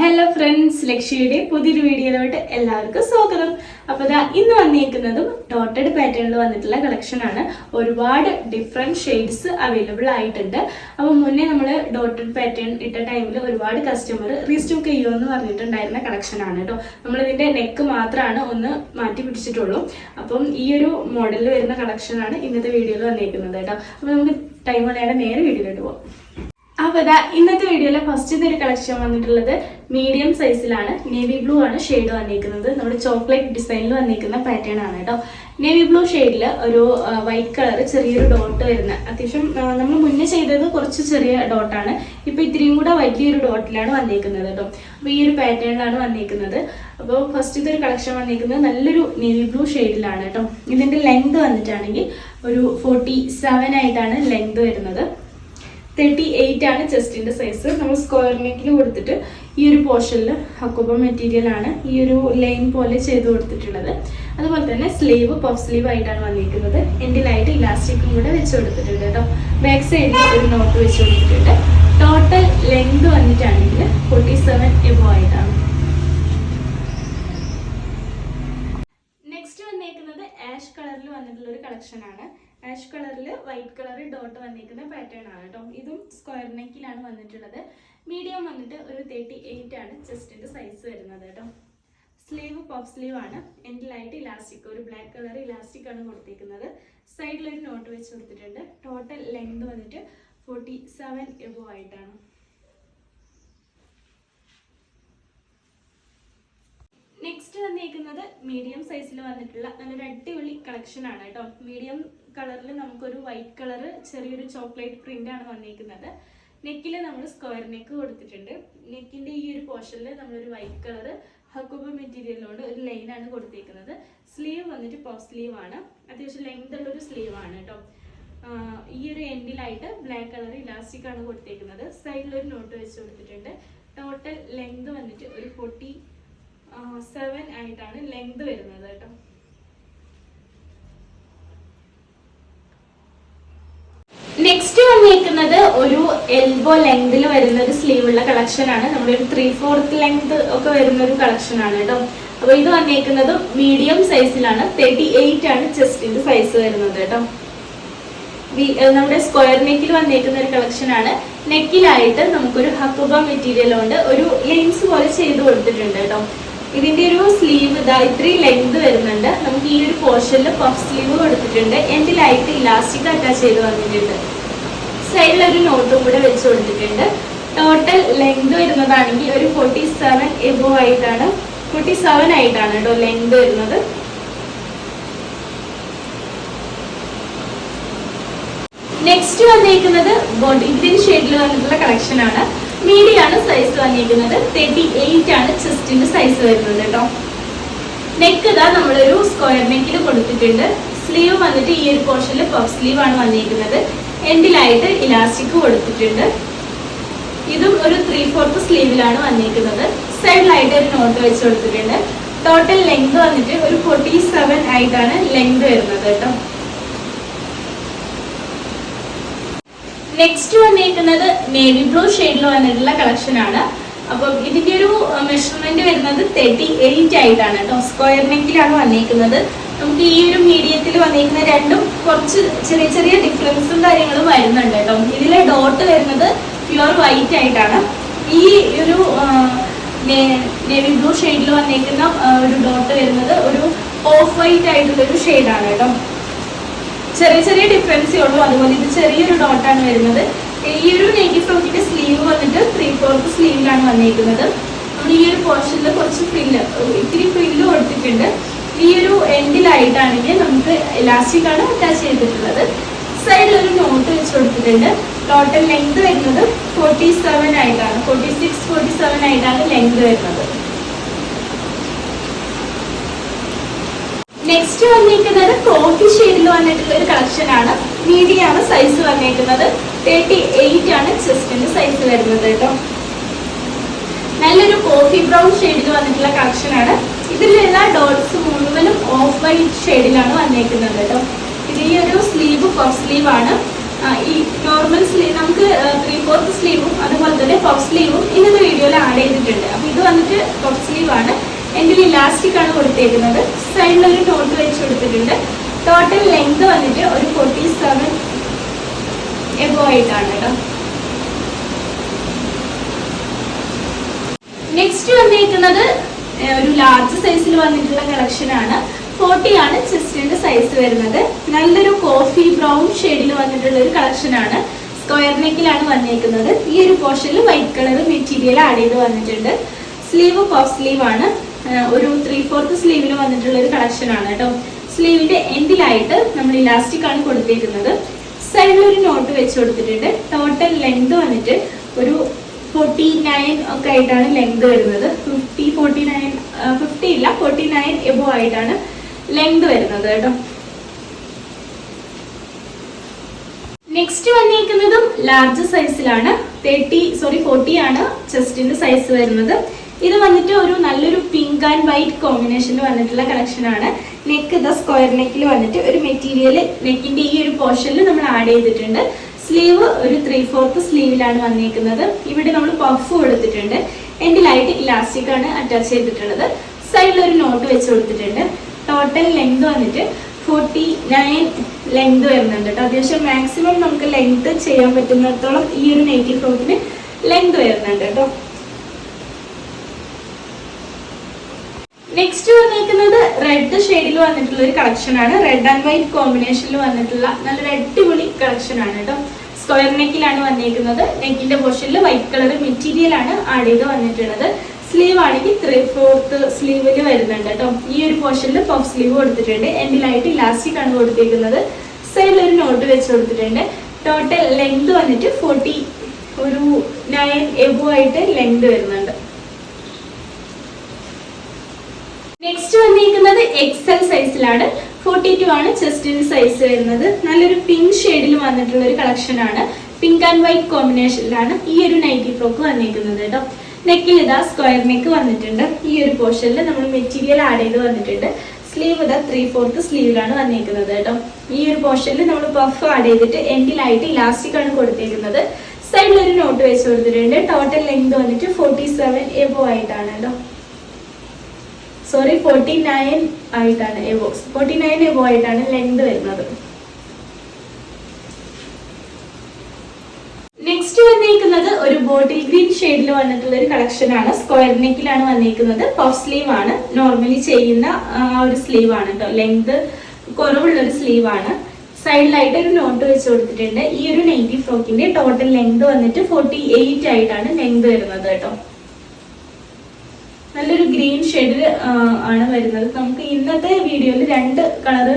Hello friends ലക്ഷ്യയുടെ പുതിയൊരു വീഡിയോയിലോട്ട് എല്ലാവർക്കും സ്വാഗതം. അപ്പോൾ ഇതാ ഇന്ന് വന്നിരിക്കുന്നതും ഡോട്ടഡ് പാറ്റേണിൽ വന്നിട്ടുള്ള കളക്ഷനാണ് ഒരുപാട് ഡിഫറെന്റ് ഷെയ്ഡ്സ് അവൈലബിൾ ആയിട്ടുണ്ട്. അപ്പോൾ മുന്നേ നമ്മൾ ഡോട്ടഡ് പാറ്റേൺ ഇട്ട ടൈമിൽ ഒരുപാട് കസ്റ്റമർ റീസ്റ്റോക്ക് ചെയ്യുമെന്ന് പറഞ്ഞിട്ടുണ്ടായിരുന്ന കളക്ഷനാണ് കേട്ടോ നമ്മളിതിന്റെ നെക്ക് മാത്രമാണ് ഒന്ന് മാറ്റി പിടിച്ചിട്ടുള്ളൂ. അപ്പം ഈ ഒരു മോഡലിൽ വരുന്ന കളക്ഷനാണ് ഇന്നത്തെ വീഡിയോയിൽ വന്നിരിക്കുന്നത് കേട്ടോ അപ്പോൾ നമുക്ക് ടൈം കളയാതെ നേരെ വീഡിയോയിലോട്ട് പോകാം അപ്പൊ ഇതാ ഇന്നത്തെ വീഡിയോയിലെ ഫസ്റ്റ് ഇതൊരു കളക്ഷൻ വന്നിട്ടുള്ളത് മീഡിയം സൈസിലാണ് നേവി ബ്ലൂ ആണ് ഷെയ്ഡ് വന്നിരിക്കുന്നത്. നമ്മുടെ ചോക്ലേറ്റ് ഡിസൈനിൽ വന്നിരിക്കുന്ന പാറ്റേൺ ആണ് കേട്ടോ. നേവി ബ്ലൂ ഷെയ്ഡിൽ ഒരു വൈറ്റ് കളർ ചെറിയൊരു ഡോട്ട് വരുന്ന അത്യാവശ്യം നമ്മൾ മുന്നേ ചെയ്തത് കുറച്ച് ചെറിയ ഡോട്ടാണ് ഇപ്പൊ ഇത്രയും കൂടെ വലിയൊരു ഡോട്ടിലാണ് വന്നിരിക്കുന്നത് കേട്ടോ. അപ്പോൾ ഈ ഒരു പാറ്റേണിലാണ് വന്നിരിക്കുന്നത്. അപ്പോൾ ഫസ്റ്റ് ഇതൊരു കളക്ഷൻ വന്നിരിക്കുന്നത് നല്ലൊരു നേവി ബ്ലൂ ഷെയ്ഡിലാണ് കേട്ടോ. ഇതിന്റെ ലെങ്ത് വന്നിട്ടാണെങ്കിൽ ഒരു ഫോർട്ടി ആയിട്ടാണ് ലെങ്ത് വരുന്നത്. തേർട്ടി എയ്റ്റ് ആണ് ചെസ്റ്റിന്റെ സൈസ് നമ്മൾ സ്ക്വയർ നെക്കിൽ കൊടുത്തിട്ട് ഈ ഒരു പോർഷനിൽ അക്കോബ മെറ്റീരിയൽ ആണ് ഈ ഒരു ലൈൻ പോലെ ചെയ്ത് കൊടുത്തിട്ടുള്ളത്. അതുപോലെ തന്നെ സ്ലീവ് പഫ് സ്ലീവ് ആയിട്ടാണ് വന്നിരിക്കുന്നത്. എൻഡിലായിട്ട് ഇലാസ്റ്റിക്കും കൂടെ വെച്ച് കൊടുത്തിട്ടുണ്ട് കേട്ടോ. ബാക്ക് സൈഡിൽ ഒരു നോട്ട് വെച്ച് കൊടുത്തിട്ടുണ്ട്. ടോട്ടൽ ലെങ്ത് വന്നിട്ടാണെങ്കിൽ ഫോർട്ടി സെവൻ എബോ ആയിട്ടാണ്. നെക്സ്റ്റ് വന്നേക്കുന്നത് ആഷ് കളറിൽ വന്നിട്ടുള്ള ഒരു കളക്ഷൻ ആണ്. ആഷ് കളറിൽ വൈറ്റ് കളർ ഡോട്ട് വന്നിരിക്കുന്ന പാറ്റേൺ ആണ് കേട്ടോ. ഇതും സ്ക്വയർ നെക്കിലാണ് വന്നിട്ടുള്ളത്. മീഡിയം വന്നിട്ട് ഒരു തേർട്ടി എയ്റ്റ് ആണ് ചെസ്റ്റിന്റെ സൈസ് വരുന്നത് കേട്ടോ. സ്ലീവ് പഫ് സ്ലീവ് ആണ്. എൻഡിലായിട്ട് ഇലാസ്റ്റിക് ഒരു ബ്ലാക്ക് കളർ ഇലാസ്റ്റിക് ആണ് കൊടുത്തിരിക്കുന്നത് സൈഡിലൊരു നോട്ട് വെച്ച് കൊടുത്തിട്ടുണ്ട്. ടോട്ടൽ ലെങ്ത് വന്നിട്ട് ഫോർട്ടി സെവൻ എബോ ആയിട്ടാണ് നെക്സ്റ്റ് വന്നിരിക്കുന്നത് മീഡിയം സൈസിൽ വന്നിട്ടുള്ള നല്ലൊരു അടിപൊളി കളക്ഷൻ ആണ് കേട്ടോ. മീഡിയം കളറിൽ നമുക്കൊരു വൈറ്റ് കളർ ചെറിയൊരു ചോക്ലേറ്റ് പ്രിന്റ് ആണ് വന്നിരിക്കുന്നത് നെക്കിൽ നമ്മൾ സ്ക്വയർ നെക്ക് കൊടുത്തിട്ടുണ്ട്. നെക്കിന്റെ ഈ ഒരു പോർഷനിൽ നമ്മളൊരു വൈറ്റ് കളർ ഹക്കുബ മെറ്റീരിയലിനോട് ഒരു ലൈൻ ആണ് കൊടുത്തിരിക്കുന്നത് സ്ലീവ് വന്നിട്ട് പോ സ്ലീവ് ആണ്. അത്യാവശ്യം ലെങ്ത് ഉള്ള ഒരു സ്ലീവ് ആണ് കേട്ടോ. ഈ ഒരു എൻഡിലായിട്ട് ബ്ലാക്ക് കളർ ഇലാസ്റ്റിക് ആണ് കൊടുത്തിരിക്കുന്നത് സൈഡിൽ ഒരു നോട്ട് വെച്ച് കൊടുത്തിട്ടുണ്ട്. ടോട്ടൽ ലെങ്ത് വന്നിട്ട് ഒരു ഫോർട്ടി സെവൻ ആയിട്ടാണ് ലെങ്ത് വരുന്നത് കേട്ടോ. നെക്സ്റ്റ് വന്നിരിക്കുന്നത് ഒരു എൽബോ ലെങ്തിൽ വരുന്ന ഒരു സ്ലീവ് ഉള്ള കളക്ഷൻ ആണ്. നമ്മളൊരു ത്രീ ഫോർത്ത് ലെങ്ത് ഒക്കെ വരുന്ന ഒരു കളക്ഷൻ ആണ് കേട്ടോ. അപ്പൊ ഇത് വന്നിരിക്കുന്നത് മീഡിയം സൈസിലാണ് തേർട്ടി എയ്റ്റ് ആണ് ചെസ്റ്റിന്റെ സൈസ് വരുന്നത് കേട്ടോ. നമ്മുടെ സ്ക്വയർ നെക്കിൽ വന്നിരിക്കുന്ന ഒരു കളക്ഷൻ ആണ്. നെക്കിലായിട്ട് നമുക്കൊരു ഹക്കുബ മെറ്റീരിയൽ ഉണ്ട്. ഒരു ലെയിൻസ് പോലെ ചെയ്ത് കൊടുത്തിട്ടുണ്ട് കേട്ടോ. ഇതിന്റെ ഒരു സ്ലീവ് ഇതാ ഇത്രയും ലെങ്ത് വരുന്നുണ്ട്. നമുക്ക് ഈ ഒരു പോർഷനിൽ പഫ് സ്ലീവ് കൊടുത്തിട്ടുണ്ട് ലൈറ്റ് ഇലാസ്റ്റിക് അറ്റാച്ച് ചെയ്ത് വന്നിട്ടുണ്ട്. സൈഡിൽ ഒരു നോട്ടും കൂടെ വെച്ച് കൊടുത്തിട്ടുണ്ട്. ടോട്ടൽ ലെങ്ത് വരുന്നതാണെങ്കിൽ ഒരു ഫോർട്ടി സെവൻ എബോ ആയിട്ടാണ് ഫോർട്ടി സെവൻ ആയിട്ടാണ് കേട്ടോ ലെങ്ത് വരുന്നത്. നെക്സ്റ്റ് വന്നിരിക്കുന്നത് ബോഡി ഗ്രീൻ ഷെയ്ഡിൽ വന്നിട്ടുള്ള കളക്ഷൻ ആണ്. മീഡിയം ആണ് സൈസ് വന്നിരിക്കുന്നത് തേർട്ടി എയ്റ്റ് ആണ് ചെസ്റ്റിന്റെ സൈസ് വരുന്നത് കേട്ടോ നെക്ക് ഇതാ നമ്മളൊരു സ്ക്വയർ നെക്കിൽ കൊടുത്തിട്ടുണ്ട്. സ്ലീവ് വന്നിട്ട് ഈ ഒരു പോർഷനിൽ പഫ് സ്ലീവ് ആണ് വന്നിരിക്കുന്നത്. എൻഡിലായിട്ട് ഇലാസ്റ്റിക് കൊടുത്തിട്ടുണ്ട്. ഇതും ഒരു ത്രീ ഫോർത്ത് സ്ലീവിലാണ് വന്നിരിക്കുന്നത്. സൈഡിലായിട്ട് ഒരു നോട്ട് വെച്ച് കൊടുത്തിട്ടുണ്ട്. ടോട്ടൽ ലെങ്ത് വന്നിട്ട് ഒരു ഫോർട്ടി ആയിട്ടാണ് ലെങ്ത് വരുന്നത് കേട്ടോ നെക്സ്റ്റ് വന്നിരിക്കുന്നത് നേവി ബ്ലൂ ഷെയ്ഡിൽ വന്നിട്ടുള്ള കളക്ഷൻ ആണ്. അപ്പം ഇതിന്റെ ഒരു മെഷർമെന്റ് വരുന്നത് തേർട്ടി എയ്റ്റ് ആയിട്ടാണ് കേട്ടോ. സ്ക്വയർ നെക്കിലാണ് വന്നിരിക്കുന്നത്. നമുക്ക് ഈ ഒരു മീഡിയത്തിൽ വന്നിരിക്കുന്ന രണ്ടും കുറച്ച് ചെറിയ ചെറിയ ഡിഫറൻസും കാര്യങ്ങളും വരുന്നുണ്ട് കേട്ടോ. ഇതിലെ ഡോട്ട് വരുന്നത് പ്യുവർ വൈറ്റ് ആയിട്ടാണ്. ഈ ഒരു നേവി ബ്ലൂ ഷെയ്ഡിൽ വന്നിരിക്കുന്ന ഒരു ഡോട്ട് വരുന്നത് ഒരു ഓഫ് വൈറ്റ് ആയിട്ടുള്ള ഒരു ഷെയ്ഡാണ് കേട്ടോ. ചെറിയ ചെറിയ ഡിഫറൻസേ ഉള്ളൂ. അതുപോലെ ഇത് ചെറിയൊരു ഡോട്ടാണ് വരുന്നത്. ഈ ഒരു നെഗി ഫ്രോക്കിന്റെ സ്ലീവ് വന്നിട്ട് ത്രീ ഫോർത്ത് സ്ലീവിലാണ് വന്നിരിക്കുന്നത് നമ്മൾ ഈ ഒരു പോർഷനിൽ കുറച്ച് ഫ്രില്ല് ഇത്തിരി ഫ്രില്ല് കൊടുത്തിട്ടുണ്ട് ഈ ഒരു എൻഡിലായിട്ടാണെങ്കിൽ നമുക്ക് ഇലാസ്റ്റിക് ആണ് അറ്റാച്ച് ചെയ്തിട്ടുള്ളത്. സൈഡിൽ ഒരു നോട്ട് വെച്ച് കൊടുത്തിട്ടുണ്ട്. ടോട്ടൽ ലെങ്ത് വരുന്നത് ഫോർട്ടി സെവൻ ആയിട്ടാണ്. ഫോർട്ടി സിക്സ് ഫോർട്ടി സെവൻ ആയിട്ടാണ് ലെങ്ത് വരുന്നത്. നെക്സ്റ്റ് വന്നിരിക്കുന്നത് കോഫി ഷെയ്ഡിൽ വന്നിട്ടുള്ള ഒരു കളക്ഷൻ ആണ്. മീഡിയം ആണ് സൈസ് വന്നിരിക്കുന്നത് തേർട്ടി എയ്റ്റ് ആണ് ചെസ്റ്റിന്റെ സൈസ് വരുന്നത് കേട്ടോ. നല്ലൊരു കോഫി ബ്രൗൺ ഷെയ്ഡിൽ വന്നിട്ടുള്ള കളക്ഷൻ ആണ്. ഇതിലുള്ള ഡോട്ട്സ് മുഴുവനും ഓഫ് വൈറ്റ് ഷെയ്ഡിലാണ് വന്നിരിക്കുന്നത് കേട്ടോ. ഇത് ഈ ഒരു സ്ലീവ് പഫ് സ്ലീവ് ആണ്. ഈ നോർമൽ സ്ലീവ് നമുക്ക് ത്രീ ഫോർത്ത് സ്ലീവും അതുപോലെ തന്നെ പഫ് സ്ലീവും ഇന്നത്തെ വീഡിയോയിൽ ആഡ് ചെയ്തിട്ടുണ്ട്. അപ്പൊ ഇത് വന്നിട്ട് പഫ് സ്ലീവ് ആണ്. എങ്കിൽ ഇലാസ്റ്റിക് ആണ് കൊടുത്തേക്കുന്നത് സൈഡിൽ ഒരു നോട്ട് വെച്ച് കൊടുത്തിട്ടുണ്ട്. ടോട്ടൽ ലെങ്ത് വന്നിട്ട് ഒരു ഫോർട്ടി സെവൻ എബോ ആയിട്ടാണ് കേട്ടോ. നെക്സ്റ്റ് വന്നിരിക്കുന്നത് ഒരു ലാർജ് സൈസിൽ വന്നിട്ടുള്ള കളക്ഷൻ ആണ്. ഫോർട്ടി ആണ് ചെസ്റ്റിന്റെ സൈസ് വരുന്നത്. നല്ലൊരു കോഫി ബ്രൗൺ ഷെയ്ഡിൽ വന്നിട്ടുള്ള ഒരു കളക്ഷൻ ആണ്. സ്ക്വയർ നെക്കിലാണ് വന്നിരിക്കുന്നത് ഈ ഒരു പോർഷനിൽ വൈറ്റ് കളർ മെറ്റീരിയൽ ആഡ് ചെയ്ത് വന്നിട്ടുണ്ട്. സ്ലീവ് പഫ് സ്ലീവ് ആണ്. ഒരു ത്രീ ഫോർത്ത് സ്ലീവിൽ വന്നിട്ടുള്ള ഒരു കളക്ഷൻ ആണ് കേട്ടോ. സ്ലീവിന്റെ എൻഡിലായിട്ട് നമ്മൾ ഇലാസ്റ്റിക് ആണ് കൊടുത്തിരിക്കുന്നത് സൈഡിൽ ഒരു നോട്ട് വെച്ച് കൊടുത്തിട്ടുണ്ട്. ടോട്ടൽ ലെങ്ത് വന്നിട്ട് ഒരു ഫോർട്ടി നയൻ ഒക്കെ ആയിട്ടാണ് ലെങ്ത് വരുന്നത്. ഫിഫ്റ്റി ഫോർട്ടി നയൻ ഫിഫ്റ്റി ഇല്ല ഫോർട്ടി നയൻ എബോ ആയിട്ടാണ് ലെങ്ത് വരുന്നത് കേട്ടോ. നെക്സ്റ്റ് വന്നിരിക്കുന്നതും ലാർജ് സൈസിലാണ് തേർട്ടി സോറി ഫോർട്ടി ആണ് ചെസ്റ്റിന്റെ സൈസ് വരുന്നത്. ഇത് വന്നിട്ട് ഒരു നല്ലൊരു പിങ്ക് ആൻഡ് വൈറ്റ് കോമ്പിനേഷനിൽ വന്നിട്ടുള്ള കളക്ഷൻ ആണ്. നെക്ക് ദ സ്ക്വയർ നെക്കിൽ വന്നിട്ട് ഒരു മെറ്റീരിയൽ നെക്കിന്റെ ഈ ഒരു പോർഷനിൽ നമ്മൾ ആഡ് ചെയ്തിട്ടുണ്ട്. സ്ലീവ് ഒരു ത്രീ ഫോർത്ത് സ്ലീവിലാണ് വന്നിരിക്കുന്നത് ഇവിടെ നമ്മൾ പഫ് കൊടുത്തിട്ടുണ്ട്. എൻഡിലായിട്ട് ഇലാസ്റ്റിക് ആണ് അറ്റാച്ച് ചെയ്തിട്ടുള്ളത്. സൈഡിൽ ഒരു നോട്ട് വെച്ച് കൊടുത്തിട്ടുണ്ട്. ടോട്ടൽ ലെങ്ത് വന്നിട്ട് ഫോർട്ടി നയൻ ലെങ്ത് വരുന്നുണ്ട് കേട്ടോ. അത്യാവശ്യം മാക്സിമം നമുക്ക് ലെങ്ത് ചെയ്യാൻ പറ്റുന്നിടത്തോളം ഈ ഒരു നെയ്റ്റീവ് ഫ്രോക്കിന് ലെങ്ത് വരുന്നുണ്ട് കേട്ടോ. നെക്സ്റ്റ് വന്നിരിക്കുന്നത് റെഡ് ഷെയ്ഡിൽ വന്നിട്ടുള്ള ഒരു കളക്ഷൻ ആണ്. റെഡ് ആൻഡ് വൈറ്റ് കോമ്പിനേഷനിൽ വന്നിട്ടുള്ള നല്ലൊരു അടിപൊളി കളക്ഷൻ ആണ് കേട്ടോ. സ്ക്വയർ നെക്കിലാണ് വന്നിരിക്കുന്നത്. നെക്കിന്റെ പോർഷനിൽ വൈറ്റ് കളർ മെറ്റീരിയൽ ആണ് ആഡ് ചെയ്ത് വന്നിട്ടുള്ളത്. സ്ലീവ് ആണെങ്കിൽ ത്രീ ഫോർത്ത് സ്ലീവിൽ വരുന്നുണ്ട് കേട്ടോ. ഈ ഒരു പോർഷനിൽ പഫ് സ്ലീവ് കൊടുത്തിട്ടുണ്ട്. എൻഡിലായിട്ട് ഇലാസ്റ്റിക് ആണ് കൊടുത്തിരിക്കുന്നത്. സൈഡിൽ ഒരു നോട്ട് വെച്ച് കൊടുത്തിട്ടുണ്ട്. ടോട്ടൽ ലെങ്ത് വന്നിട്ട് ഫോർട്ടി ഒരു നയൻ എബോ ആയിട്ട് ലെങ്ത് വരുന്നുണ്ട്. നെക്സ്റ്റ് വന്നിരിക്കുന്നത് എക്സൽ സൈസിലാണ് ഫോർട്ടി ടു ആണ് ചെസ്റ്റിന്റെ സൈസ് വരുന്നത്. നല്ലൊരു പിങ്ക് ഷെയ്ഡിൽ വന്നിട്ടുള്ള ഒരു കളക്ഷൻ ആണ്. പിങ്ക് ആൻഡ് വൈറ്റ് കോമ്പിനേഷനിലാണ് ഈ ഒരു നൈറ്റി ഫ്രോക്ക് വന്നിരിക്കുന്നത് കേട്ടോ. നെക്കിൽ ഇതാ സ്ക്വയർ നെക്ക് വന്നിട്ടുണ്ട്. ഈ ഒരു പോർഷനിൽ നമ്മൾ മെറ്റീരിയൽ ആഡ് ചെയ്ത് വന്നിട്ടുണ്ട്. സ്ലീവ് ഇതാ ത്രീ ഫോർത്ത് സ്ലീവിലാണ് വന്നിരിക്കുന്നത് കേട്ടോ. ഈ ഒരു പോർഷനിൽ നമ്മൾ പഫ് ആഡ് ചെയ്തിട്ട് എൻഡിലായിട്ട് ഇലാസ്റ്റിക് ആണ് കൊടുത്തിരിക്കുന്നത് സൈഡിൽ ഒരു നോട്ട് വെച്ച് കൊടുത്തിട്ടുണ്ട്. ടോട്ടൽ ലെങ്ത് വന്നിട്ട് ഫോർട്ടി സെവൻ എബോ ആയിട്ടാണ് കേട്ടോ. സോറി ഫോർട്ടി നയൻ ആയിട്ടാണ് എബോ. ഫോർട്ടി നയൻ എബോ ആയിട്ടാണ് ലെങ്ത് വരുന്നത്. നെക്സ്റ്റ് വന്നിരിക്കുന്നത് ഒരു ബോട്ടിൽ ഗ്രീൻ ഷെയ്ഡിൽ വന്നിട്ടുള്ള ഒരു കളക്ഷൻ ആണ്. സ്ക്വയർ നെക്കിലാണ് വന്നിരിക്കുന്നത് പഫ് സ്ലീവ് ആണ്. നോർമലി ചെയ്യുന്ന ഒരു സ്ലീവ് ആണ് കേട്ടോ ലെങ്ത് കുറവുള്ള ഒരു സ്ലീവ് ആണ് സൈഡിലായിട്ട് ഒരു നോട്ട് വെച്ച് കൊടുത്തിട്ടുണ്ട്. ഈ ഒരു നൈറ്റി ഫ്രോക്കിന്റെ ടോട്ടൽ ലെങ്ത് വന്നിട്ട് ഫോർട്ടി ആയിട്ടാണ് ലെങ്ത് വരുന്നത് കേട്ടോ നല്ലൊരു ഗ്രീൻ ഷെയ്ഡിൽ ആണ് വരുന്നത്. നമുക്ക് ഇന്നത്തെ വീഡിയോയിൽ രണ്ട് കളറ്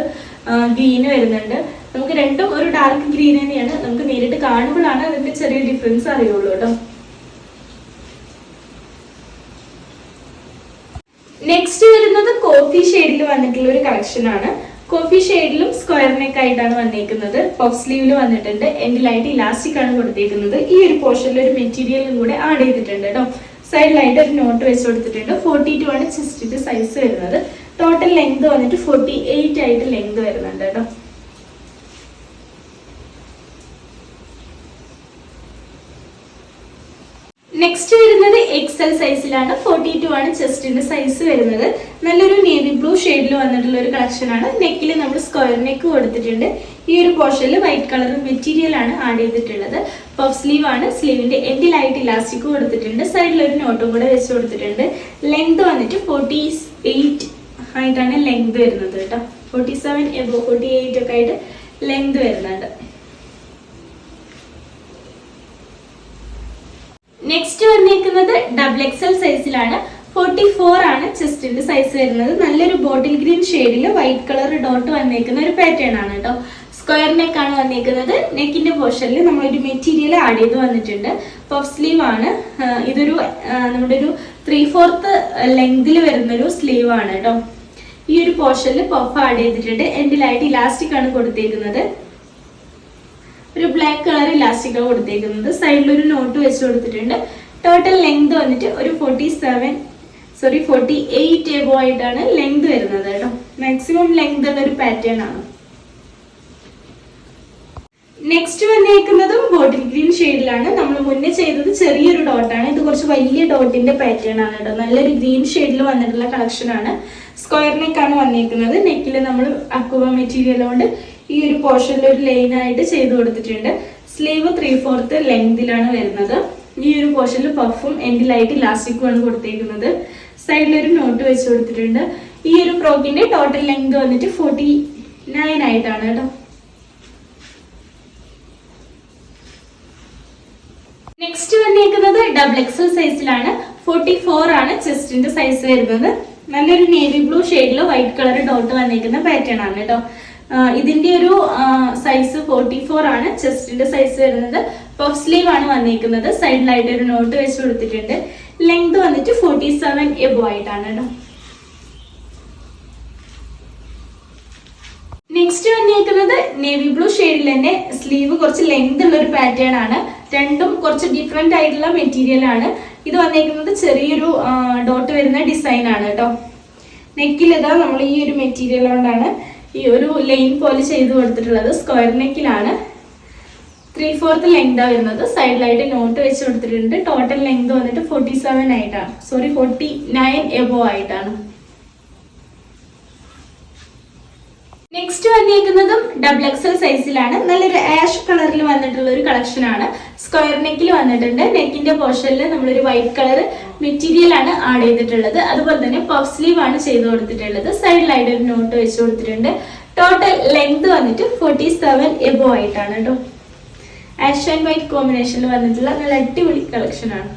ഗ്രീൻ വരുന്നുണ്ട്. നമുക്ക് രണ്ടും ഒരു ഡാർക്ക് ഗ്രീൻ തന്നെയാണ്. നമുക്ക് നേരിട്ട് കാണുമ്പോഴാണ് അതിന്റെ ചെറിയ ഡിഫറൻസ് അറിയുള്ളൂ കേട്ടോ. നെക്സ്റ്റ് വരുന്നത് കോഫി ഷെയ്ഡിൽ വന്നിട്ടുള്ള ഒരു കളക്ഷൻ ആണ്. കോഫി ഷെയ്ഡിലും സ്ക്വയർ നെക്ക് ആയിട്ടാണ് വന്നിരിക്കുന്നത് പഫ് സ്ലീവിൽ വന്നിട്ടുണ്ട്. എൻഡിലായിട്ട് ഇലാസ്റ്റിക് ആണ് കൊടുത്തിരിക്കുന്നത് ഈ ഒരു പോർഷനിൽ ഒരു മെറ്റീരിയലും കൂടെ ആഡ് ചെയ്തിട്ടുണ്ട് കേട്ടോ. സൈഡിലായിട്ട് ഒരു നോട്ട് വെച്ച് കൊടുത്തിട്ടുണ്ട്. ഫോർട്ടി ടു ആണ് ചെസ്റ്റിന്റെ സൈസ് വരുന്നത്. ടോട്ടൽ ലെങ്ത് വന്നിട്ട് ഫോർട്ടി എയ്റ്റ് ആയിട്ട് ലെങ്ത് വരുന്നുണ്ട് കേട്ടോ. നെക്സ്റ്റ് വരുന്നത് എക്സൽ സൈസിലാണ് ഫോർട്ടി ടു ആണ് ചെസ്റ്റിന്റെ സൈസ് വരുന്നത്. നല്ലൊരു നേവി ബ്ലൂ ഷെയ്ഡിൽ വന്നിട്ടുള്ള ഒരു കളക്ഷൻ ആണ്. നെക്കിൽ നമ്മൾ സ്ക്വയർ നെക്ക് കൊടുത്തിട്ടുണ്ട്. ഈ ഒരു പോർഷനിൽ വൈറ്റ് കളർ മെറ്റീരിയൽ ആണ് ആഡ് ചെയ്തിട്ടുള്ളത്. പഫ് സ്ലീവ് ആണ്. സ്ലീവിന്റെ എൻഡിലായിട്ട് ഇലാസ്റ്റിക് കൊടുത്തിട്ടുണ്ട് സൈഡിൽ ഒരു നോട്ടും കൂടെ വെച്ച് കൊടുത്തിട്ടുണ്ട്. ലെങ്ത് വന്നിട്ട് ഫോർട്ടി എയ്റ്റ് ആയിട്ടാണ് ലെങ്ത് വരുന്നത് കേട്ടോ. Forty seven above forty eight ഒക്കെ ആയിട്ട് ലെങ്ത് വരുന്നുണ്ട്. നെക്സ്റ്റ് വന്നിരിക്കുന്നത് ഡബിൾ എക്സൽ സൈസിലാണ് ഫോർട്ടി ഫോർ ആണ് ചെസ്റ്റിന്റെ സൈസ് വരുന്നത്. നല്ലൊരു ബോട്ടിൽ ഗ്രീൻ ഷെയ്ഡിൽ വൈറ്റ് കളർ ഡോട്ട് വന്നിരിക്കുന്ന ഒരു പാറ്റേൺ ആണ് കേട്ടോ. സ്ക്വയർ നെക്ക് ആണ് വന്നിരിക്കുന്നത് നെക്കിന്റെ പോർഷനിൽ നമ്മൾ ഒരു മെറ്റീരിയൽ ആഡ് ചെയ്ത് വന്നിട്ടുണ്ട്. പഫ് സ്ലീവ് ആണ്. ഇതൊരു നമ്മുടെ ഒരു ത്രീ ഫോർത്ത് ലെങ്തിൽ വരുന്നൊരു സ്ലീവ് ആണ് കേട്ടോ ഈ ഒരു പോർഷനിൽ പഫ് ആഡ് ചെയ്തിട്ടുണ്ട്. എൻഡിലായിട്ട് ഇലാസ്റ്റിക് ആണ് കൊടുത്തേക്കുന്നത്. ഒരു ബ്ലാക്ക് കളർ ഇലാസ്റ്റിക് ആണ് കൊടുത്തേക്കുന്നത്. സൈഡിൽ ഒരു നോട്ട് വെച്ച് കൊടുത്തിട്ടുണ്ട്. ടോട്ടൽ ലെങ്ത് വന്നിട്ട് ഒരു forty seven sorry forty eight above ആയിട്ടാണ് ലെങ്ത് വരുന്നത് കേട്ടോ മാക്സിമം ലെങ്ത് ഉള്ള ഒരു പാറ്റേൺ ആണ്. നെക്സ്റ്റ് വന്നേക്കുന്നതും ബോട്ടിൽ ഗ്രീൻ ഷെയ്ഡിലാണ് നമ്മൾ മുന്നേ ചെയ്തത് ചെറിയൊരു ഡോട്ടാണ് ഇത് കുറച്ച് വലിയ ഡോട്ടിന്റെ പാറ്റേൺ ആണ് കേട്ടോ. നല്ലൊരു ഗ്രീൻ ഷെയ്ഡിൽ വന്നിട്ടുള്ള കളക്ഷൻ ആണ്. സ്ക്വയർ നെക്കാണ് വന്നേക്കുന്നത്. നെക്കിൽ നമ്മൾ അക്വ മെറ്റീരിയൽ കൊണ്ട് ഈ ഒരു പോർഷനിൽ ഒരു ലൈൻ ആയിട്ട് ചെയ്ത് കൊടുത്തിട്ടുണ്ട്. സ്ലീവ് ത്രീ ഫോർത്ത് ലെങ്തിലാണ് വരുന്നത്. ഈ ഒരു പോർഷനിൽ പഫും എൻഡിലായിട്ട് ഇലാസ്റ്റിക്കും ആണ് കൊടുത്തേക്കുന്നത്. സൈഡിൽ ഒരു നോട്ട് വെച്ച് കൊടുത്തിട്ടുണ്ട്. ഈ ഒരു ഫ്രോക്കിന്റെ ടോട്ടൽ ലെങ്ത് വന്നിട്ട് ഫോർട്ടി നയൻ ആയിട്ടാണ് കേട്ടോ നെക്സ്റ്റ് വന്നേക്കുന്നത് ഡബിൾ എക്സൽ സൈസിലാണ് ഫോർട്ടി ഫോർ ആണ് ചെസ്റ്റിന്റെ സൈസ് വരുന്നത്. നല്ലൊരു നേവി ബ്ലൂ ഷെയ്ഡിൽ വൈറ്റ് കളർ ഡോട്ട് വന്നിരിക്കുന്ന പാറ്റേൺ ആണ് കേട്ടോ ഇതിന്റെ ഒരു സൈസ് ഫോർട്ടി ഫോർ ആണ് ചെസ്റ്റിന്റെ സൈസ് വരുന്നത്. പഫ് സ്ലീവ് ആണ് വന്നിരിക്കുന്നത്. സൈഡിലായിട്ട് ഒരു നോട്ട് വെച്ച് കൊടുത്തിട്ടുണ്ട്. ലെങ്ത് വന്നിട്ട് ഫോർട്ടി സെവൻ എബോ ആയിട്ടാണ് കേട്ടോ നെക്സ്റ്റ് വന്നിരിക്കുന്നത് നേവി ബ്ലൂ ഷെയ്ഡിൽ തന്നെ സ്ലീവ് കുറച്ച് ലെങ്ത് ഉള്ള ഒരു പാറ്റേൺ ആണ്. രണ്ടും കുറച്ച് ഡിഫറെന്റ് ആയിട്ടുള്ള മെറ്റീരിയൽ ആണ്. ഇത് വന്നേക്കുന്നത് ചെറിയൊരു ഡോട്ട് വരുന്ന ഡിസൈൻ ആണ് കേട്ടോ നെക്കിലിതാ നമ്മൾ ഈ ഒരു മെറ്റീരിയൽ കൊണ്ടാണ് ഈ ഒരു ലൈൻ പോലെ ചെയ്ത് കൊടുത്തിട്ടുള്ളത്. സ്ക്വയർ നെക്കിലാണ് ത്രീ ഫോർത്ത് ലെങ്ത് വരുന്നത്. സൈഡിലായിട്ട് നോട്ട് വെച്ച് കൊടുത്തിട്ടുണ്ട്. ടോട്ടൽ ലെങ്ത് വന്നിട്ട് ഫോർട്ടി സെവൻ ആയിട്ടാണ്. സോറി ഫോർട്ടി നയൻ എബോ ആയിട്ടാണ്. നെക്സ്റ്റ് വന്നിരിക്കുന്നതും ഡബിൾ എക്സൽ സൈസിലാണ് നല്ലൊരു ആഷ് കളറിൽ വന്നിട്ടുള്ള ഒരു കളക്ഷൻ ആണ്. സ്ക്വയർ നെക്കിൽ വന്നിട്ടുണ്ട്. നെക്കിന്റെ പോർഷനിൽ നമ്മളൊരു വൈറ്റ് കളർ മെറ്റീരിയൽ ആണ് ആഡ് ചെയ്തിട്ടുള്ളത്. അതുപോലെ തന്നെ പഫ് സ്ലീവ് ആണ് ചെയ്ത് കൊടുത്തിട്ടുള്ളത്. സൈഡിലായിട്ട് ഒരു നോട്ട് വെച്ച് കൊടുത്തിട്ടുണ്ട്. ടോട്ടൽ ലെങ്ത് വന്നിട്ട് ഫോർട്ടി സെവൻ എബോ ആയിട്ടാണ് കേട്ടോ ആഷ് ആൻഡ് വൈറ്റ് കോമ്പിനേഷനിൽ വന്നിട്ടുള്ള നല്ല അടിപൊളി കളക്ഷൻ ആണ്.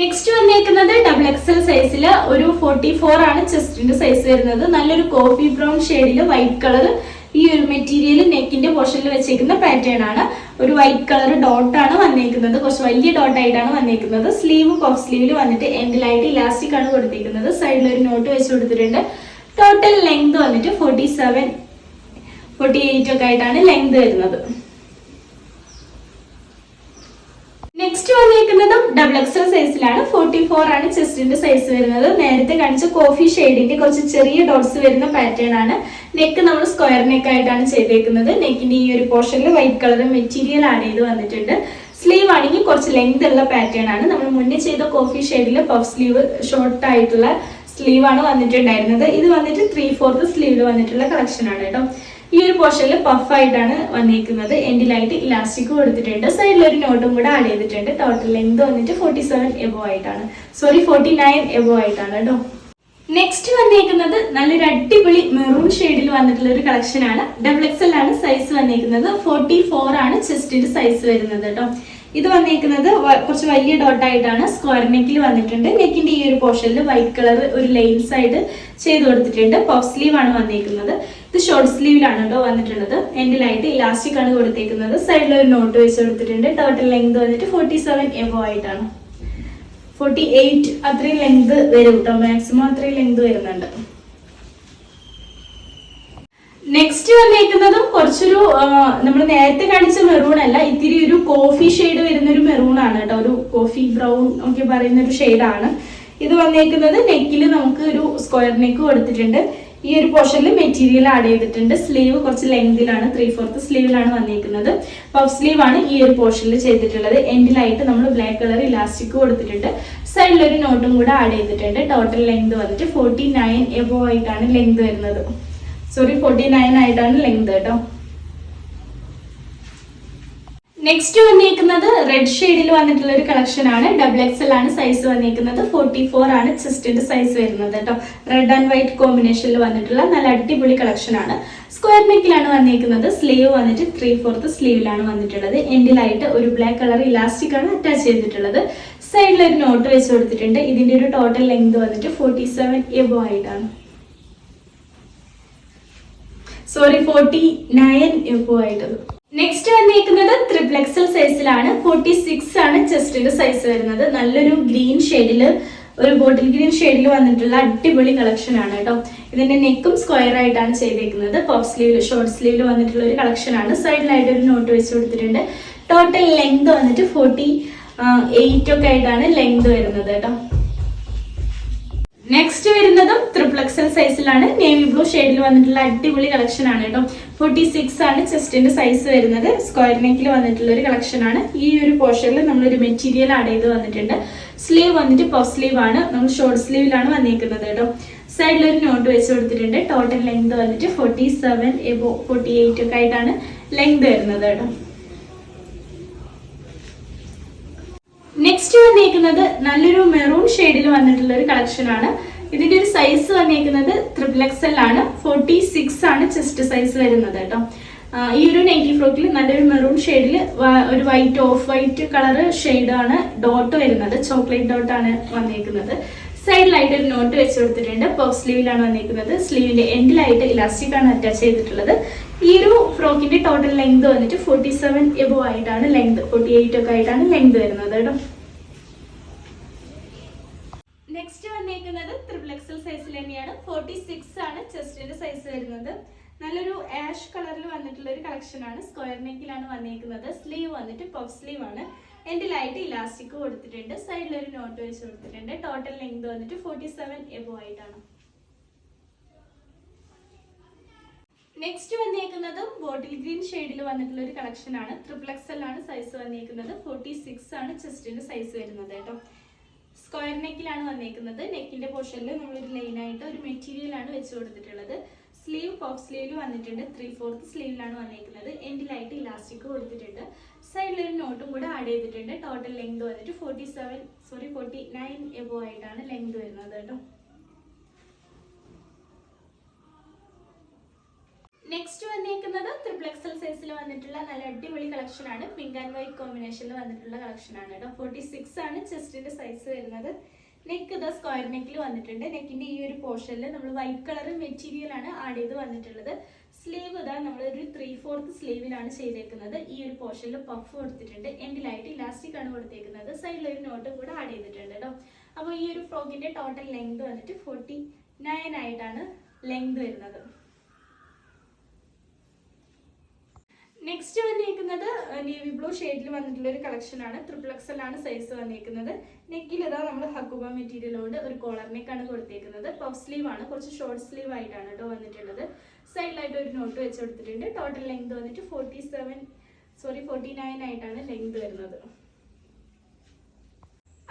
നെക്സ്റ്റ് വന്നേക്കുന്നത് ഡബിൾ എക്സൽ സൈസിൽ ഒരു ഫോർട്ടി ഫോർ ആണ് ചെസ്റ്റിന്റെ സൈസ് വരുന്നത്. നല്ലൊരു കോഫി ബ്രൗൺ ഷെയ്ഡിൽ വൈറ്റ് കളർ ഈ ഒരു മെറ്റീരിയൽ നെക്കിന്റെ പോർഷനിൽ വെച്ചേക്കുന്ന പാറ്റേൺ ആണ്. ഒരു വൈറ്റ് കളർ ഡോട്ട് ആണ് വന്നേക്കുന്നത്. കുറച്ച് വലിയ ഡോട്ട് ആയിട്ടാണ് വന്നേക്കുന്നത്. സ്ലീവ് പഫ് സ്ലീവിൽ വന്നിട്ട് എൻഡിലായിട്ട് ഇലാസ്റ്റിക് ആണ് കൊടുത്തേക്കുന്നത്. സൈഡിൽ ഒരു നോട്ട് വെച്ച് കൊടുത്തിട്ടുണ്ട്. ടോട്ടൽ ലെങ്ത് വന്നിട്ട് ഫോർട്ടി സെവൻ ഫോർട്ടി എയ്റ്റ് ഒക്കെ ആയിട്ടാണ് ലെങ്ത് വരുന്നത്. നെക്സ്റ്റ് വന്നിരിക്കുന്നതും ഡബിൾ എക്സൽ സൈസിലാണ് ഫോർട്ടി ഫോർ ആണ് ചെസ്റ്റിന്റെ സൈസ് വരുന്നത്. നേരത്തെ കാണിച്ച കോഫി ഷെയ്ഡിന്റെ കുറച്ച് ചെറിയ ഡോട്ട്സ് വരുന്ന പാറ്റേൺ ആണ്. നെക്ക് നമ്മൾ സ്ക്വയർ നെക്ക് ആയിട്ടാണ് ചെയ്തേക്കുന്നത്. നെക്കിന്റെ ഈ ഒരു പോർഷനിൽ വൈറ്റ് കളർ മെറ്റീരിയൽ ആണ് ഇത് വന്നിട്ടുണ്ട്. സ്ലീവ് ആണെങ്കിൽ കുറച്ച് ലെങ്ത് ഉള്ള പാറ്റേൺ ആണ്. നമ്മൾ മുന്നേ ചെയ്ത കോഫി ഷെയ്ഡിൽ പഫ് സ്ലീവ് ഷോർട്ട് ആയിട്ടുള്ള സ്ലീവ് ആണ് വന്നിട്ടുണ്ടായിരുന്നത്. ഇത് വന്നിട്ട് ത്രീ ഫോർത്ത് സ്ലീവിൽ വന്നിട്ടുള്ള കളക്ഷൻ ആണ് കേട്ടോ. ഈ ഒരു പോർഷനിൽ പഫായിട്ടാണ് വന്നിരിക്കുന്നത്. എൻഡിലായിട്ട് ഇലാസ്റ്റിക് കൊടുത്തിട്ടുണ്ട് സൈഡിൽ ഒരു നോട്ടും കൂടെ ആഡ് ചെയ്തിട്ടുണ്ട്. ടോട്ടൽ ലെങ്ത് വന്നിട്ട് ഫോർട്ടി സെവൻ എബോ ആയിട്ടാണ്. സോറി ഫോർട്ടി നയൻ എബോ ആയിട്ടാണ് കേട്ടോ. നെക്സ്റ്റ് വന്നിരിക്കുന്നത് നല്ലൊരു അടിപൊളി മെറൂൺ ഷെയ്ഡിൽ വന്നിട്ടുള്ള ഒരു കളക്ഷൻ ആണ് ഡബിൾ ആണ് സൈസ് വന്നിരിക്കുന്നത്. ഫോർട്ടി ഫോർ ആണ് ചെസ്റ്റിന്റെ സൈസ് വരുന്നത് കേട്ടോ. ഇത് വന്നിരിക്കുന്നത് കുറച്ച് വലിയ ഡോട്ടായിട്ടാണ് സ്ക്വയർ നെക്കിൽ വന്നിട്ടുണ്ട്. നെക്കിന്റെ ഈ ഒരു പോർഷനിൽ വൈറ്റ് കളർ ഒരു ലൈൻസ് ആയിട്ട് ചെയ്ത് കൊടുത്തിട്ടുണ്ട്. പഫ് സ്ലീവ് ആണ് വന്നേക്കുന്നത് ഇത് ഷോർട്ട് സ്ലീവിലാണ് കേട്ടോ വന്നിട്ടുള്ളത്. എൻഡിലായിട്ട് ഇലാസ്റ്റിക് ആണ് കൊടുത്തേക്കുന്നത്. സൈഡിൽ ഒരു നോട്ട് വെച്ച് കൊടുത്തിട്ടുണ്ട്. ടോട്ടൽ ലെങ്ത് വന്നിട്ട് ഫോർട്ടി സെവൻ ആയിട്ടാണ്. ഫോർട്ടി എയ്റ്റ് അത്രയും ലെങ്ത് വരും കേട്ടോ മാക്സിമം അത്രയും ലെങ്ത് വരുന്നുണ്ട്. നെക്സ്റ്റ് വന്നേക്കുന്നതും കുറച്ചൊരു നമ്മൾ നേരത്തെ കാണിച്ച മെറൂൺ അല്ല ഇത്തിരി ഒരു കോഫി ഷെയ്ഡ് വരുന്ന ഒരു മെറൂൺ ആണ് കേട്ടോ ഒരു കോഫി ബ്രൗൺ ഒക്കെ പറയുന്ന ഒരു ഷെയ്ഡാണ് ഇത് വന്നേക്കുന്നത് നെക്കിൽ നമുക്ക് ഒരു സ്ക്വയർ നെക്ക് കൊടുത്തിട്ടുണ്ട്. ഈ ഒരു പോർഷനിൽ മെറ്റീരിയൽ ആഡ് ചെയ്തിട്ടുണ്ട്. സ്ലീവ് കുറച്ച് ലെങ്തിലാണ് ത്രീ ഫോർത്ത് സ്ലീവിലാണ് വന്നിരിക്കുന്നത് പഫ് സ്ലീവ് ആണ് ഈ ഒരു പോർഷനിൽ ചെയ്തിട്ടുള്ളത്. എൻഡിലായിട്ട് നമ്മൾ ബ്ലാക്ക് കളർ ഇലാസ്റ്റിക് കൊടുത്തിട്ടുണ്ട്. സൈഡിൽ ഒരു നോട്ടും കൂടെ ആഡ് ചെയ്തിട്ടുണ്ട്. ടോട്ടൽ ലെങ്ത് വന്നിട്ട് ഫോർട്ടി നയൻ എബോ ആയിട്ടാണ് ലെങ്ത് വരുന്നത്. സോറി ഫോർട്ടി നയൻ ആയിട്ടാണ് ലെങ്ത് കേട്ടോ. നെക്സ്റ്റ് വന്നിരിക്കുന്നത് റെഡ് ഷെയ്ഡിൽ വന്നിട്ടുള്ള ഒരു കളക്ഷൻ ആണ്. ഡബിൾ എക്സൽ ആണ് സൈസ് വന്നിരിക്കുന്നത് ഫോർട്ടി ഫോർ ആണ് ചെസ്റ്റിന്റെ സൈസ് വരുന്നത് കേട്ടോ റെഡ് ആൻഡ് വൈറ്റ് കോമ്പിനേഷനിൽ വന്നിട്ടുള്ള നല്ല അടിപൊളി കളക്ഷൻ ആണ്. സ്ക്വയർ നെക്കിലാണ് വന്നിരിക്കുന്നത് സ്ലീവ് വന്നിട്ട് ത്രീ ഫോർത്ത് സ്ലീവിലാണ് വന്നിട്ടുള്ളത്. എൻഡിലായിട്ട് ഒരു ബ്ലാക്ക് കളർ ഇലാസ്റ്റിക് ആണ് അറ്റാച്ച് ചെയ്തിട്ടുള്ളത്. സൈഡിൽ ഒരു നോട്ട് വെച്ച് കൊടുത്തിട്ടുണ്ട്. ഇതിന്റെ ഒരു ടോട്ടൽ ലെങ്ത് വന്നിട്ട് ഫോർട്ടി സെവൻ എബോ ആയിട്ടാണ്. സോറി ഫോർട്ടി നയൻ എബോ ആയിട്ടത് നെക്സ്റ്റ് വന്നിരിക്കുന്നത് ത്രിപ്ലക്സൽ സൈസിലാണ് ഫോർട്ടി സിക്സ് ആണ് ചെസ്റ്റിന്റെ സൈസ് വരുന്നത്. നല്ലൊരു ഗ്രീൻ ഷെയ്ഡിൽ ഒരു ബോട്ടിൽ ഗ്രീൻ ഷെയ്ഡിൽ വന്നിട്ടുള്ള അടിപൊളി കളക്ഷൻ ആണ് കേട്ടോ. ഇതിന്റെ നെക്കും സ്ക്വയർ ആയിട്ടാണ് ചെയ്തേക്കുന്നത്. പഫ് സ്ലീവിൽ ഷോർട്ട് സ്ലീവിൽ വന്നിട്ടുള്ള ഒരു കളക്ഷൻ ആണ്. സൈഡിലായിട്ട് ഒരു നോട്ട് വെച്ച് കൊടുത്തിട്ടുണ്ട്. ടോട്ടൽ ലെങ്ത് വന്നിട്ട് ഫോർട്ടി എയ്റ്റ് ഒക്കെ ആയിട്ടാണ് ലെങ്ത് വരുന്നത് കേട്ടോ. നെക്സ്റ്റ് വരുന്നതും ത്രിപ്ലക്സൽ സൈസിലാണ് നേവി ബ്ലൂ ഷെയ്ഡിൽ വന്നിട്ടുള്ള അടിപൊളി കളക്ഷൻ ആണ് കേട്ടോ. ഫോർട്ടി സിക്സ് ആണ് ചെസ്റ്റിന്റെ സൈസ് വരുന്നത്. സ്ക്വയർ നെക്കിൽ വന്നിട്ടുള്ള ഒരു കളക്ഷൻ ആണ്. ഈ ഒരു പോർഷനിൽ നമ്മളൊരു മെറ്റീരിയൽ ആഡ് ചെയ്ത് വന്നിട്ടുണ്ട്. സ്ലീവ് വന്നിട്ട് പഫ് സ്ലീവ് ആണ്. നമ്മൾ ഷോർട്ട് സ്ലീവിലാണ് വന്നിരിക്കുന്നത് കേട്ടോ. സൈഡിൽ ഒരു നോട്ട് വെച്ച് കൊടുത്തിട്ടുണ്ട്. ടോട്ടൽ ലെങ്ത് വന്നിട്ട് forty seven above forty eight ഒക്കെ ആയിട്ടാണ് ലെങ്ത് വരുന്നത് കേട്ടോ. നെക്സ്റ്റ് വന്നിരിക്കുന്നത് നല്ലൊരു മെറൂൺ ഷെയ്ഡിൽ വന്നിട്ടുള്ള ഒരു കളക്ഷൻ ആണ്. ഇതിന്റെ ഒരു സൈസ് വന്നേക്കുന്നത് ട്രിപ്പിൾ എക്സൽ ആണ്. ഫോർട്ടി സിക്സ് ആണ് ചെസ്റ്റ് സൈസ് വരുന്നത് കേട്ടോ. ഈ ഒരു നൈറ്റി ഫ്രോക്കിൽ നല്ലൊരു മെറൂൺ ഷെയ്ഡിൽ ഒരു വൈറ്റ് ഓഫ് വൈറ്റ് കളർ ആണ് ഡോട്ട് വരുന്നത്. ചോക്ലേറ്റ് ഡോട്ട് ആണ് വന്നിരിക്കുന്നത് സൈഡിലായിട്ട് ഒരു നോട്ട് വെച്ച് കൊടുത്തിട്ടുണ്ട്. പഫ് സ്ലീവിലാണ് വന്നിരിക്കുന്നത് സ്ലീവിന്റെ എൻഡിലായിട്ട് ഇലാസ്റ്റിക് ആണ് അറ്റാച്ച് ചെയ്തിട്ടുള്ളത്. ഈ ഒരു ഫ്രോക്കിന്റെ ടോട്ടൽ ലെങ്ത് വന്നിട്ട് ഫോർട്ടി സെവൻ എബോ ആയിട്ടാണ് ലെങ്ത് ഫോർട്ടി എയ്റ്റ് ഒക്കെ ആയിട്ടാണ് ലെങ്ത് വരുന്നത് കേട്ടോ നെക്സ്റ്റ് വന്നേക്കുന്നത് ത്രിപിൾ എക്സൽ സൈസിൽ തന്നെയാണ് ഫോർട്ടി സിക്സ് ആണ് ചെസ്റ്റിന്റെ സൈസ് വരുന്നത്. നല്ലൊരു ആഷ് കളറിൽ വന്നിട്ടുള്ള ഒരു കളക്ഷൻ ആണ്. സ്ക്വയർ നെക്കിലാണ് വന്നിരിക്കുന്നത് സ്ലീവ് വന്നിട്ട് പഫ് സ്ലീവ് ആണ്. എൻഡിലായിട്ട് ഇലാസ്റ്റിക് കൊടുത്തിട്ടുണ്ട്. സൈഡിൽ ഒരു നോട്ട് വെച്ച് കൊടുത്തിട്ടുണ്ട്. ടോട്ടൽ ലെങ്ത് വന്നിട്ട് ഫോർട്ടി സെവൻ എബോ ആയിട്ടാണ്. നെക്സ്റ്റ് വന്നേക്കുന്നത് ബോട്ടിൽ ഗ്രീൻ ഷെയ്ഡിൽ വന്നിട്ടുള്ള ഒരു കളക്ഷൻ ആണ്. ത്രിപ്ലക്സൽ ആണ് സൈസ് വന്നിരിക്കുന്നത് ഫോർട്ടി സിക്സ് ആണ് ചെസ്റ്റിന്റെ സൈസ് വരുന്നത് കേട്ടോ. സ്ക്വയർ നെക്കിലാണ് വന്നേക്കുന്നത്. നെക്കിന്റെ പോർഷനിൽ നമ്മളൊരു ലൈൻ ആയിട്ട് ഒരു മെറ്റീരിയൽ ആണ് വെച്ച് കൊടുത്തിട്ടുള്ളത്. സ്ലീവ് പഫ് സ്ലീവിൽ വന്നിട്ടുണ്ട്. ത്രീ ഫോർത്ത് സ്ലീവിലാണ് വന്നേക്കുന്നത്. എൻഡിലായിട്ട് ഇലാസ്റ്റിക് കൊടുത്തിട്ടുണ്ട്. സൈഡിൽ ഒരു നോട്ടും കൂടെ ആഡ് ചെയ്തിട്ടുണ്ട്. ടോട്ടൽ ലെങ്ത് വന്നിട്ട് forty seven sorry forty nine above ആയിട്ടാണ് ലെങ്ത് വരുന്നത് കേട്ടോ. നെക്സ്റ്റ് വന്നേക്കുന്നത് ത്രിപ്ലക്സൽ സൈസിൽ വന്നിട്ടുള്ള നല്ല അടിപൊളി കളക്ഷൻ ആണ്. പിങ്ക് ആൻഡ് വൈറ്റ് കോമ്പിനേഷനിൽ വന്നിട്ടുള്ള കളക്ഷൻ ആണ് കേട്ടോ. ഫോർട്ടി സിക്സ് ആണ് ചെസ്റ്റിന്റെ സൈസ് വരുന്നത്. നെക്ക് ഇതാ സ്ക്വയർ നെക്കിൽ വന്നിട്ടുണ്ട്. നെക്കിന്റെ ഈ ഒരു പോർഷനിൽ നമ്മൾ വൈറ്റ് കളർ മെറ്റീരിയൽ ആണ് ആഡ് ചെയ്ത് വന്നിട്ടുള്ളത്. സ്ലീവ് ഇതാ നമ്മൾ ഒരു ത്രീ ഫോർത്ത് സ്ലീവിലാണ് ചെയ്തേക്കുന്നത്. ഈ ഒരു പോർഷനിൽ പഫ് കൊടുത്തിട്ടുണ്ട്. എൻഡിലായിട്ട് ഇലാസ്റ്റിക് ആണ് കൊടുത്തേക്കുന്നത്. സൈഡിൽ ഒരു നോട്ട് കൂടെ ആഡ് ചെയ്തിട്ടുണ്ട് കേട്ടോ. അപ്പോൾ ഈ ഒരു ഫ്രോക്കിന്റെ ടോട്ടൽ ലെങ്ത് വന്നിട്ട് ഫോർട്ടി നയൻ ആയിട്ടാണ് ലെങ്ത് വരുന്നത്. നെക്സ്റ്റ് വന്നിരിക്കുന്നത് നേവി ബ്ലൂ ഷെയ്ഡിൽ വന്നിട്ടുള്ള ഒരു കളക്ഷൻ ആണ്. ട്രിപ്പിൾ എക്സൽ ആണ് സൈസ് വന്നിരിക്കുന്നത് നെക്കിൽ ഇതാ നമ്മൾ ഹക്കുബ മെറ്റീരിയലോട് ഒരു കോളർ നെക്കാണ് കൊടുത്തിരിക്കുന്നത് പഫ് സ്ലീവ് ആണ്. കുറച്ച് ഷോർട്ട് സ്ലീവ് ആയിട്ടാണ് കേട്ടോ വന്നിട്ടുള്ളത്. സൈഡിലായിട്ട് ഒരു നോട്ട് വെച്ച് കൊടുത്തിട്ടുണ്ട്. ടോട്ടൽ ലെങ്ത് വന്നിട്ട് ഫോർട്ടി സോറി ഫോർട്ടി ആയിട്ടാണ് ലെങ്ത് വരുന്നത്.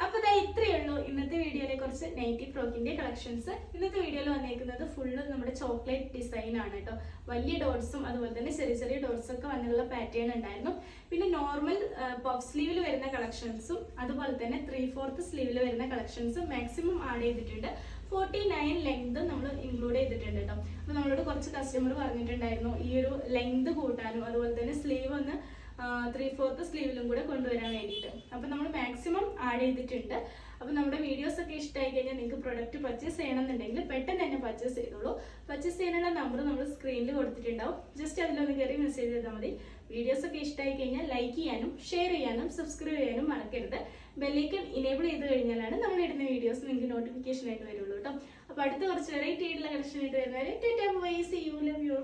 അപ്പൊ ഇതാ ഇത്രയേ ഉള്ളൂ ഇന്നത്തെ വീഡിയോയിലെ കുറച്ച് നൈറ്റി ഫ്രോക്കിന്റെ കളക്ഷൻസ് ഇന്നത്തെ വീഡിയോയിൽ വന്നേക്കുന്നത് ഫുള്ള് നമ്മുടെ ചോക്ലേറ്റ് ഡിസൈൻ ആണ് കേട്ടോ. വലിയ ഡോട്ട്സും അതുപോലെ തന്നെ ചെറിയ ചെറിയ ഡോട്ട്സ് ഒക്കെ വന്നുള്ള പാറ്റേൺ ഉണ്ടായിരുന്നു. പിന്നെ നോർമൽ പഫ് സ്ലീവിൽ വരുന്ന കളക്ഷൻസും അതുപോലെ തന്നെ ത്രീ ഫോർത്ത് സ്ലീവിൽ വരുന്ന കളക്ഷൻസും മാക്സിമം ആഡ് ചെയ്തിട്ടുണ്ട്. ഫോർട്ടി നയൻ ലെങ്ത് നമ്മൾ ഇൻക്ലൂഡ് ചെയ്തിട്ടുണ്ട് കേട്ടോ. അപ്പോൾ നമ്മളോട് കുറച്ച് കസ്റ്റമർ പറഞ്ഞിട്ടുണ്ടായിരുന്നു ഈ ഒരു ലെങ്ത് കൂട്ടാനും അതുപോലെ തന്നെ സ്ലീവ് ഒന്ന് ത്രീ ഫോർത്ത് സ്ലീവിലും കൂടെ കൊണ്ടുവരാൻ വേണ്ടിയിട്ട്. അപ്പം നമ്മൾ മാക്സിമം ആഡ് ചെയ്തിട്ടുണ്ട്. അപ്പം നമ്മുടെ വീഡിയോസ് ഒക്കെ ഇഷ്ടമായി കഴിഞ്ഞാൽ നിങ്ങൾക്ക് പ്രൊഡക്റ്റ് പർച്ചേസ് ചെയ്യണമെന്നുണ്ടെങ്കിൽ പെട്ടെന്ന് തന്നെ പർച്ചേസ് ചെയ്തോളൂ. പർച്ചേസ് ചെയ്യാനുള്ള നമ്പർ നമ്മൾ സ്ക്രീനിൽ കൊടുത്തിട്ടുണ്ടാവും. ജസ്റ്റ് അതിലൊന്ന് കയറി മെസ്സേജ് ചെയ്താൽ മതി. വീഡിയോസ് ഒക്കെ ഇഷ്ടമായി കഴിഞ്ഞാൽ ലൈക്ക് ചെയ്യാനും ഷെയർ ചെയ്യാനും സബ്സ്ക്രൈബ് ചെയ്യാനും മറക്കരുത്. ബെല്ലൈക്കൺ ഇനേബിൾ ചെയ്ത് കഴിഞ്ഞാലാണ് നമ്മൾ ഇടുന്ന വീഡിയോസ് നിങ്ങൾക്ക് നോട്ടിഫിക്കേഷൻ ആയിട്ട് വരുള്ളൂ കേട്ടോ. അപ്പോൾ അടുത്ത കുറച്ച് വെറൈറ്റി ആയിട്ടുള്ള കളക്ഷൻ ആയിട്ട് വരുന്നവരെ tata bye you love you